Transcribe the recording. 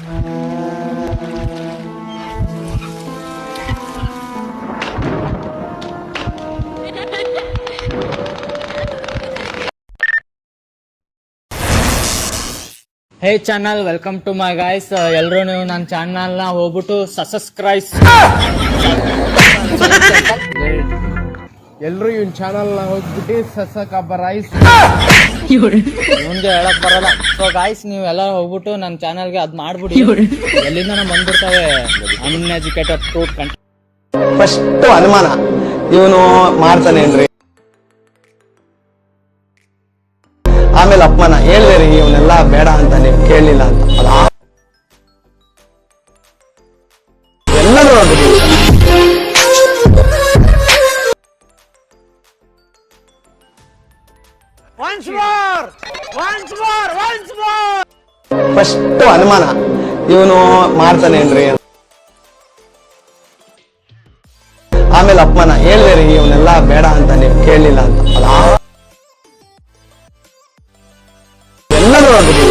Hey channel welcome to my guys ಎಲ್ಲರೂ ನೀವು ನನ್ನ ಚಾನಲ್ನ ಹೋಗ್ಬಿಟ್ಟು ಸಬ್ಸ್ಕ್ರೈಸ್ ಎಲ್ರು ಇವ್ನ ಚಾನಲ್ನ ಹೋಗ್ಬಿಟ್ಟು ಸಸಕ ಬರಾಯಿಸ್ ಮುಂದೆ ಹೇಳಕ್ ಬರಲ್ಲ. ಸೊ ಗಾಯ್ಸ್ ನೀವು ಎಲ್ಲ ಹೋಗ್ಬಿಟ್ಟು ನನ್ನ ಚಾನಲ್ಗೆ ಅದ್ ಮಾಡ್ಬಿಡಿ. ಎಲ್ಲಿಂದ ನಮ್ಮ ಬಂದ್ಬಿಡ್ತಾವೆ ಅನ್ಎಜುಕೇಟೆಡ್ ಫ್ರೂಟ್ ಕಂಟ್ ಫಸ್ಟ್ ಅನುಮಾನ. ಇವನು ಮಾಡ್ತಾನೇನ್ರಿ ಆಮೇಲೆ ಅಪ್ಪನ ಹೇಳಿದೆ ರೀ ಇವನ್ನೆಲ್ಲ ಬೇಡ ಅಂತ ನೀವು ಕೇಳಲಿಲ್ಲ ಅಂತ. ಅದ ಎಲ್ಲರೂ ಫಸ್ಟ್ ಅನುಮಾನ. ಇವನು ಮಾಡ್ತಾನೇನ್ರಿ ಆಮೇಲೆ ಅಪಮಾನ ಹೇಳಿದೆ ರೀ ಇವನ್ನೆಲ್ಲ ಬೇಡ ಅಂತ ನೀವು ಕೇಳಲಿಲ್ಲ ಅಂತ. ಎಲ್ಲರೂ ಎಲ್ಲರೂ